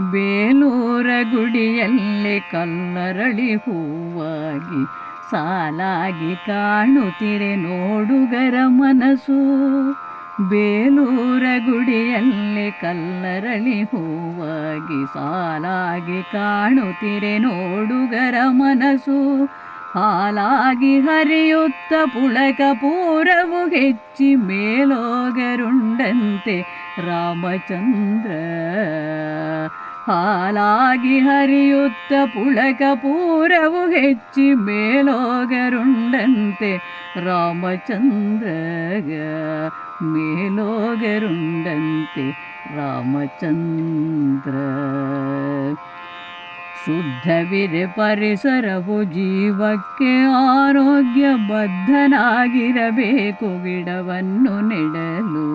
ಬೇಲೂರ ಗುಡಿಯಲ್ಲಿ ಕಲ್ಲರಳಿ ಹೂವಾಗಿ ಸಾಲಾಗಿ ಕಾಣುತ್ತಿರೆ ನೋಡುಗರ ಮನಸ್ಸು. ಬೇಲೂರ ಗುಡಿಯಲ್ಲಿ ಕಲ್ಲರಳಿ ಹೂವಾಗಿ ಸಾಲಾಗಿ ಕಾಣುತ್ತಿರೆ ನೋಡುಗರ ಮನಸ್ಸು. ಹಾಲಾಗಿ ಹರಿಯುತ್ತ ಪುಳಕ ಪೂರವು ಹೆಚ್ಚಿ ಮೇಲೋಗರುಂಡಂತೆ ರಾಮಚಂದ್ರ. ಹಾಲಾಗಿ ಹರಿಯುತ್ತ ಪುಳಕ ಪೂರವು ಹೆಚ್ಚಿ ಮೇಲೋಗರುಂಡಂತೆ ರಾಮಚಂದ್ರ ಮೇಲೋಗರುಂಡಂತೆ ರಾಮಚಂದ್ರ. ಶುದ್ಧವಿರೆ ಪರಿಸರವು ಜೀವಕ್ಕೆ ಆರೋಗ್ಯ ಬದ್ಧನಾಗಿರಬೇಕು ಗಿಡವನ್ನು ನೆಡಲು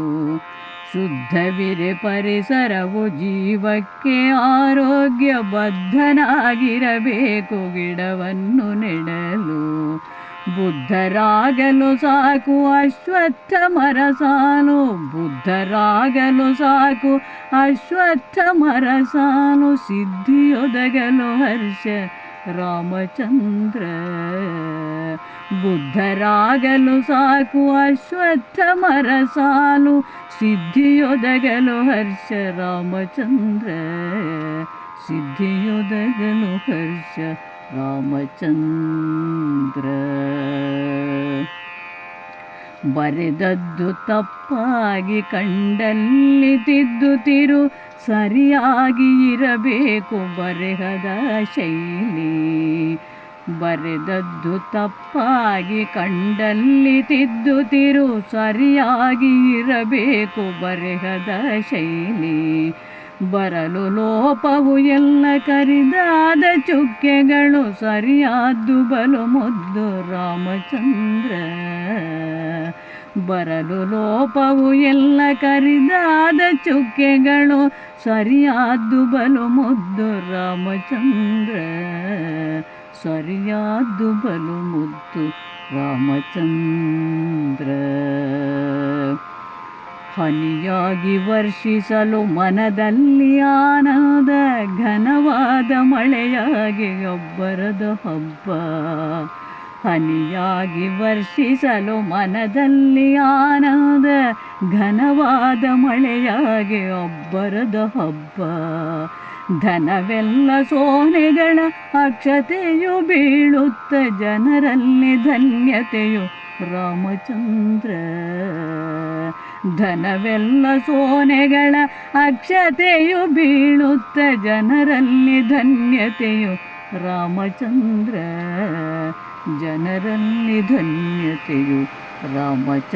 ಶುದ್ಧವಿರೆ ಪರಿಸರವು ಜೀವಕ್ಕೆ ಆರೋಗ್ಯ ಬದ್ಧನಾಗಿರಬೇಕು ಗಿಡವನ್ನು ನೆಡಲು ಬುದ್ಧರಾಗಲು ಸಾಕು, ಅಶ್ವತ್ಥ ಮರ ಸಾಲು. ಬುದ್ಧರಾಗಲು ಸಾಕು, ಅಶ್ವತ್ಥ ಮರ ಸಾಲು. ಸಿದ್ಧಿಯೊದಗಲು ಹರ್ಷ ರಾಮಚಂದ್ರ ಬುದ್ಧರಾಗಲು ಸಾಕು ಅಶ್ವತ್ಥ ಮರ ಸಾಲು ಸಿದ್ಧಿಯೊದಗಲು ಹರ್ಷ ರಾಮಚಂದ್ರ ಸಿದ್ಧಿಯೊದಗಲು ಹರ್ಷ ರಾಮಚಂದ್ರ. ಬರೆದದ್ದು ತಪ್ಪಾಗಿ ಕಂಡಲ್ಲಿ ತಿದ್ದುತ್ತಿರು ಸರಿಯಾಗಿ ಇರಬೇಕು ಬರೆಹದ ಶೈಲಿ. ಬರೆದದ್ದು ತಪ್ಪಾಗಿ ಕಂಡಲ್ಲಿ ತಿದ್ದುತ್ತಿರು ಸರಿಯಾಗಿ ಇರಬೇಕು ಬರೆಹದ ಶೈಲಿ. ಬರಲು ಲೋಪವು ಎಲ್ಲ ಕರಿದಾದ ಚುಕ್ಕೆಗಳು ಸರಿಯಾದ್ದು ಬಲು ಮುದ್ದು ರಾಮಚಂದ್ರ. ಬರಲು ಲೋಪವು ಎಲ್ಲ ಕರಿದಾದ ಚುಕ್ಕೆಗಳು ಸರಿಯಾದ್ದು ಬಲು ಮುದ್ದು ರಾಮಚಂದ್ರ. ಸರಿಯಾದ್ದು ಬಲು ಮುದ್ದು ರಾಮಚಂದ್ರ. ಹನಿಯಾಗಿ ವರ್ಷಿಸಲು ಮನದಲ್ಲಿ ಆನಂದ, ಘನವಾದ ಮಳೆಯಾಗಿ ಒಬ್ಬರದ ಹಬ್ಬ. ಹನಿಯಾಗಿ ವರ್ಷಿಸಲು ಮನದಲ್ಲಿ ಆನಂದ, ಘನವಾದ ಮಳೆಯಾಗಿ ಒಬ್ಬರದ ಹಬ್ಬ. ಧನವೆಲ್ಲ ಸೋನೆಗಳ ಅಕ್ಷತೆಯು ಬೀಳುತ್ತ ಜನರಲ್ಲಿ ಧನ್ಯತೆಯು ರಾಮಚಂದ್ರ. ಧನವೆಲ್ಲ ಸೋನೆಗಳ ಅಕ್ಷತೆಯು ಬೀಳುತ್ತ ಜನರಲ್ಲಿ ಧನ್ಯತೆಯು ರಾಮಚಂದ್ರ. ಜನರಲ್ಲಿ ಧನ್ಯತೆಯು ರಾಮಚಂದ್ರ